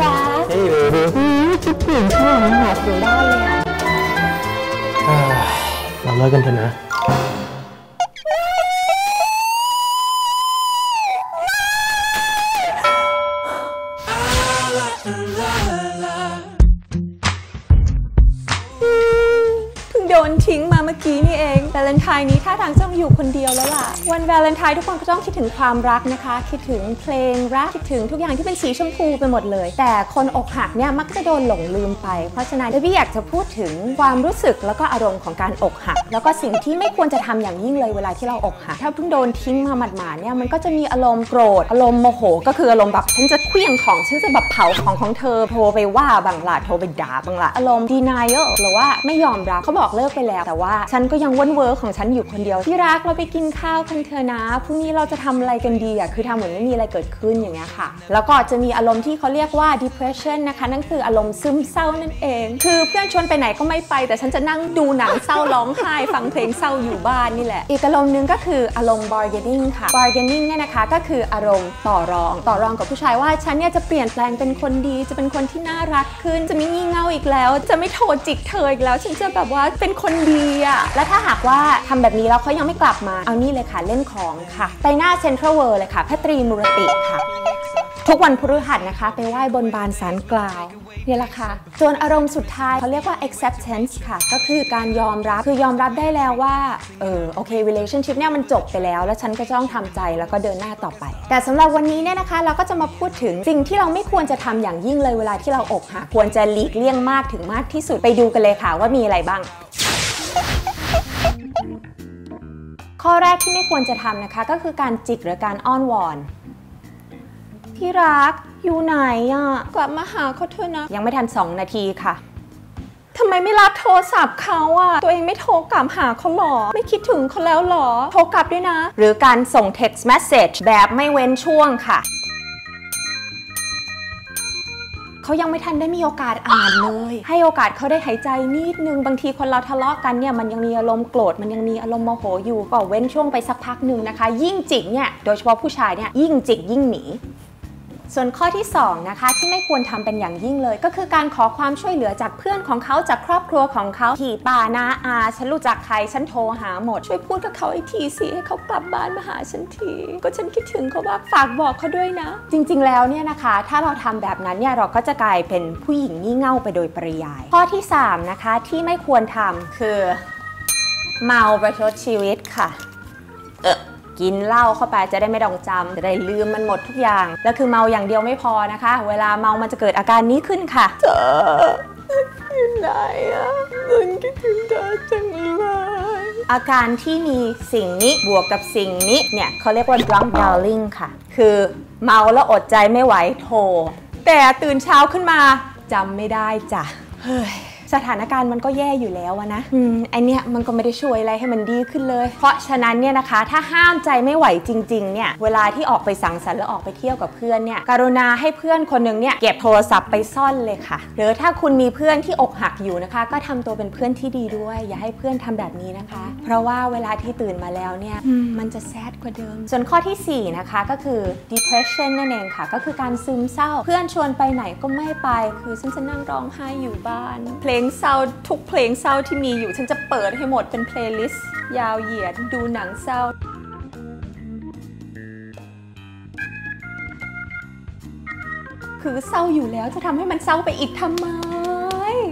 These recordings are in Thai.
จ๊ะเฮ้ยเบบี้อืมคิดถึงใช่ไหมหาถึงบ้านเลยอะเราเลิกกันเถอะนะ โดนทิ้งมาเมื่อกี้นี่เองวาเลนไทน์นี้ท่าทางจะต้องอยู่คนเดียวแล้วล่ะ วันวาเลนไทน์ทุกคนก็ต้องคิดถึงความรักนะคะ คิดถึงเพลงรักคิดถึงทุกอย่างที่เป็นสีชมพูไปหมดเลย แต่คนอกหักเนี่ยมักจะโดนหลงลืมไป เพราะฉะนั้นเดบี้อยากจะพูดถึงความรู้สึกแล้วก็อารมณ์ของการอกหัก แล้วก็สิ่งที่ไม่ควรจะทำอย่างยิ่งเลยเวลาที่เราอกหัก ถ้าเพิ่งโดนทิ้งมาหมาดๆเนี่ยมันก็จะมีอารมณ์โกรธ อารมณ์โมโห ก็คืออารมณ์แบบฉันจะเคลี้ยงของฉันจะแบบเผาของของเธอโทรไปว่าบางละโทรไปด่าบางละอารมณ์ denial หรือว่าไม่ยอมรับเขาบอกเลิกไปแล้ว แต่ว่าฉันก็ยังวนเวิร์ของฉันอยู่คนเดียว ที่รักเราไปกินข้าวกันเถอะนะพรุ่งนี้เราจะทำอะไรกันดีอะคือทำเหมือนไม่มีอะไรเกิดขึ้นอย่างเงี้ยค่ะ แล้วก็จะมีอารมณ์ที่เขาเรียกว่า depression นะคะนั่นคืออารมณ์ซึมเศร้านั่นเอง คือเพื่อนชวนไปไหนก็ไม่ไป แต่ฉันจะนั่งดูหนังเศร้าร้องไห้ฟังเพลงเศร้าอยู่บ้านนี่แหละ อีกอารมณ์หนึงก็คืออารมณ์ bargaining ค่ะ bargaining เนี่ยนะคะก็คืออารมณ์ต่อรอง ต่อรองกับผู้ชายว่าฉันเนี่ยจะเปลี่ยนแปลงเป็นคนดี จะเป็นคนที่น่ารักขึ้น จะไม่งี่เง่าอีกแล้ว จะไม่โทรจิกเธออีกแล้ว ฉันจะแบบว่าเป็นคนดีอะและถ้าหากว่าทำแบบนี้แล้วเขายังไม่กลับมา เอานี่เลยค่ะเล่นของค่ะ ไปหน้าเซ็นทรัลเวิลด์เลยค่ะพระตรีมุรติค่ะ ทุกวันพฤหัสนะคะ ไปไหว้บนบานสารกล่าวนี่แหละค่ะส่วนอารมณ์สุดท้ายเขาเรียกว่า acceptance ค่ะ ก็คือการยอมรับ คือยอมรับได้แล้วว่า เออ โอเค relationship เนี่ยมันจบไปแล้ว แล้วฉันก็จะต้องทำใจแล้วก็เดินหน้าต่อไป แต่สำหรับวันนี้เนี่ยนะคะ เราก็จะมาพูดถึงสิ่งที่เราไม่ควรจะทำอย่างยิ่งเลยเวลาที่เราอกหักควรจะหลีกเลี่ยงมากถึงมากที่สุดไปดูกันเลยค่ะว่ามีอะไรบ้าง ข้อแรกที่ไม่ควรจะทำนะคะ ก็คือการจิกหรือการอ้อนวอน ที่รักอยู่ไหนอะ กลับมาหาเขาเถอะนะ ยังไม่ทัน 2 นาทีค่ะทำไมไม่รับโทรศัพท์เขาอะตัวเองไม่โทรกลับหาเขาหรอ ไม่คิดถึงเขาแล้วหรอ โทรกลับด้วยนะ หรือการส่ง text message แบบไม่เว้นช่วงค่ะ เขายังไม่ทันได้มีโอกาสอ่านเลย ให้โอกาสเขาได้หายใจนิดนึงบางทีคนเราทะเลาะกันเนี่ยมันยังมีอารมณ์โกรธมันยังมีอารมณ์โมโหอยู่ก็เว้นช่วงไปสักพักหนึ่งนะคะ ยิ่งจิกเนี่ยโดยเฉพาะผู้ชายเนี่ยยิ่งจิกยิ่งหนี ส่วนข้อที่2นะคะที่ไม่ควรทำเป็นอย่างยิ่งเลย ก็คือการขอความช่วยเหลือจากเพื่อนของเขาจากครอบครัวของเขาที่ป้านาอาฉันรู้จักใครฉันโทรหาหมด ช่วยพูดกับเขาไอ้ทีสิให้เขากลับบ้านมาหาฉันที ก็ฉันคิดถึงเขาว่าฝากบอกเขาด้วยนะ จริง ๆ แล้วเนี่ยนะคะ ถ้าเราทำแบบนั้นเนี่ยเราก็จะกลายเป็นผู้หญิงงี่เง่าไปโดยปริยาย ข้อที่ 3 นะคะที่ไม่ควรทำคือเมาประชดชีวิตค่ะ เออ กินเหล้าเข้าไปจะได้ไม่ต้องจำจะได้ลืมมันหมดทุกอย่าง แล้วคือเมาอย่างเดียวไม่พอนะคะ เวลาเมามันจะเกิดอาการนี้ขึ้นค่ะเธออยู่ไหนอะฉันคิดถึงเธอจังเลยอาการที่มีสิ่งนี้บวกกับสิ่งนี้เนี่ยเขาเรียกว่า drunk darling ค่ะ คือเมาแล้วอดใจไม่ไหวโทร แต่ตื่นเช้าขึ้นมาจำไม่ได้จ้ะเฮ้ย สถานการณ์มันก็แย่อยู่แล้วอะนะอืมไอเนี้ยมันก็ไม่ได้ช่วยอะไรให้มันดีขึ้นเลย เพราะฉะนั้นเนี่ยนะคะ ถ้าห้ามใจไม่ไหวจริงๆเนี่ยเวลาที่ออกไปสังสรรค์แล้วออกไปเที่ยวกับเพื่อนเนี่ยกรุณาให้เพื่อนคนหนึ่งเนี่ยเก็บโทรศัพท์ไปซ่อนเลยค่ะ หรือถ้าคุณมีเพื่อนที่อกหักอยู่นะคะ ก็ทำตัวเป็นเพื่อนที่ดีด้วย อย่าให้เพื่อนทำแบบนี้นะคะ เพราะว่าเวลาที่ตื่นมาแล้วเนี่ยอืมมันจะแซดกว่าเดิม ส่วนข้อทีสี่ 4 นะคะก็คือ depression นั่นเองค่ะ ก็คือการซึมเศร้า เพื่อนชวนไปไหนก็ไม่ไป คือฉันจะนั่งร้องไห้อยู่บ้านเพลงเศร้าทุกเพลงเศร้าที่มีอยู่ ฉันจะเปิดให้หมดเป็นเพลย์ลิสต์ยาวเหยียดดูหนังเศร้า คือเศร้าอยู่แล้วจะทำให้มันเศร้าไปอีกทำไม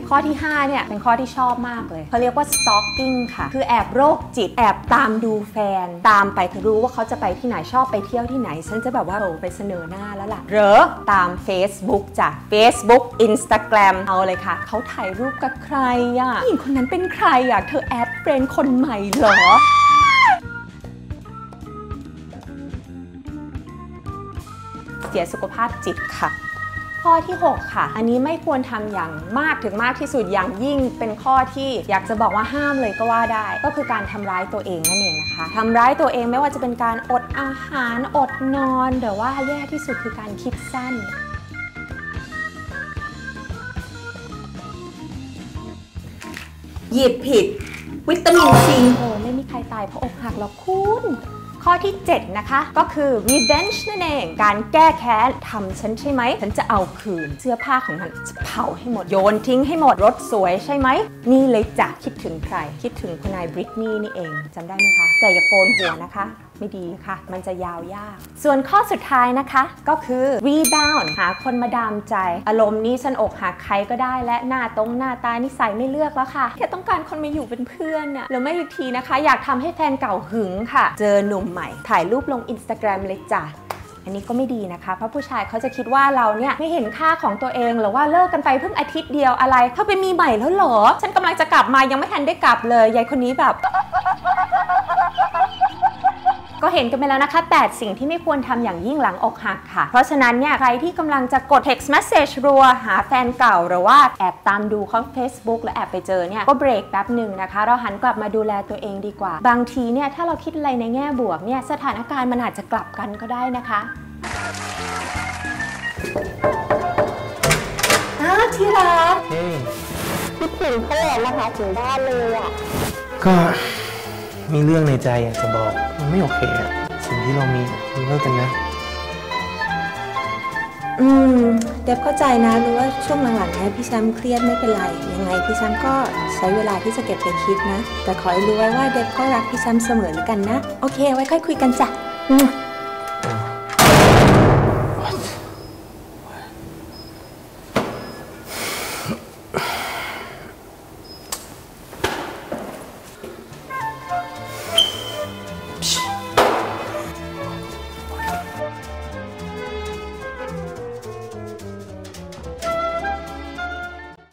ข้อที่5เนี่ยเป็นข้อที่ชอบมากเลยเขาเรียกว่า stalking ค่ะ คือแอบโรคจิตแอบตามดูแฟน ตามไปคือรู้ว่าเขาจะไปที่ไหนชอบไปเที่ยวที่ไหน ฉันจะแบบว่าโอ้ไปเสนอหน้าแล้วล่ะหรือตาม Facebook จ้ะ Facebook Instagram เอาเลยค่ะ เขาถ่ายรูปกับใครอะผู้หญิงคนนั้นเป็นใครอะเธอแอดเฟรนคนใหม่เหรอเสียสุขภาพจิตค่ะ ข้อที่ 6 ค่ะ อันนี้ไม่ควรทำอย่างมากถึงมากที่สุดอย่างยิ่งเป็นข้อที่อยากจะบอกว่าห้ามเลยก็ว่าได้ ก็คือการทำร้ายตัวเองนั่นเองนะคะทำร้ายตัวเองไม่ว่าจะเป็นการอดอาหารอดนอนหรือว่าแย่ที่สุดคือการคิดสั้นหยิบผิดวิตามินซีโอ้ไม่มีใครตายเพราะอกหักหรอกคุณ ข้อที่ 7 นะคะ ก็คือ revenge นั่นเอง การแก้แค้นทำฉันใช่ไหม ฉันจะเอาคืน เสื้อผ้าของมันจะเผาให้หมด โยนทิ้งให้หมด รถสวยใช่ไหม นี่เลยจะคิดถึงใคร คิดถึงคุณนายบริตนี่นี่เองจำได้ไหมคะ แต่อย่าโกนหัวนะคะไม่ดีค่ะ มันจะยาวยาก ส่วนข้อสุดท้ายนะคะก็คือ rebound หาคนมาดามใจ อารมณ์นี้ฉันอกหักใครก็ได้และหน้าตรงหน้าตานิสัยไม่เลือกแล้วค่ะ แค่ต้องการคนมาอยู่เป็นเพื่อนน่ะหรือไม่อีกทีนะคะ อยากทำให้แฟนเก่าหึงค่ะ เจอหนุ่มใหม่ ถ่ายรูปลง Instagram เลยจ้ะอันนี้ก็ไม่ดีนะคะ เพราะผู้ชายเขาจะคิดว่าเราเนี่ยไม่เห็นค่าของตัวเองหรือว่าเลิกกันไปเพิ่งอาทิตย์เดียวอะไรเธอไปมีใหม่แล้วเหรอ ฉันกำลังจะกลับมายังไม่ทันได้กลับเลยยายคนนี้แบบ ก็เห็นกันไปแล้วนะคะ 8 สิ่งที่ไม่ควรทำอย่างยิ่งหลังอกหักค่ะ เพราะฉะนั้นเนี่ย ใครที่กำลังจะกด text message รัว หาแฟนเก่าหรือว่าแอบตามดูเขา Facebook แล้วแอบไปเจอเนี่ย ก็เบรกแป๊บหนึ่งนะคะ เราหันกลับมาดูแลตัวเองดีกว่า บางทีเนี่ย ถ้าเราคิดอะไรในแง่บวกเนี่ย สถานการณ์มันอาจจะกลับกันก็ได้นะคะอ้าวที่รักเฮ้ยคิดถึงพ่อมาหาถึงบ้านเลยอะก็มีเรื่องในใจอยากจะบอก มันไม่โอเคอะสิ่งที่เรามีมันเลิกกันนะ อืม เดบเข้าใจนะรู้ว่าช่วงหลังๆเนี้พี่แชมป์เครียดไม่เป็นไร ยังไงพี่แชมป์ก็ใช้เวลาที่จะเก็บไปคิดนะ แต่ขอให้รู้ไว้ว่าเดบก็รักพี่แชมป์เสมอแล้วกันนะ โอเค ไว้ค่อยคุยกันจ้ะอืม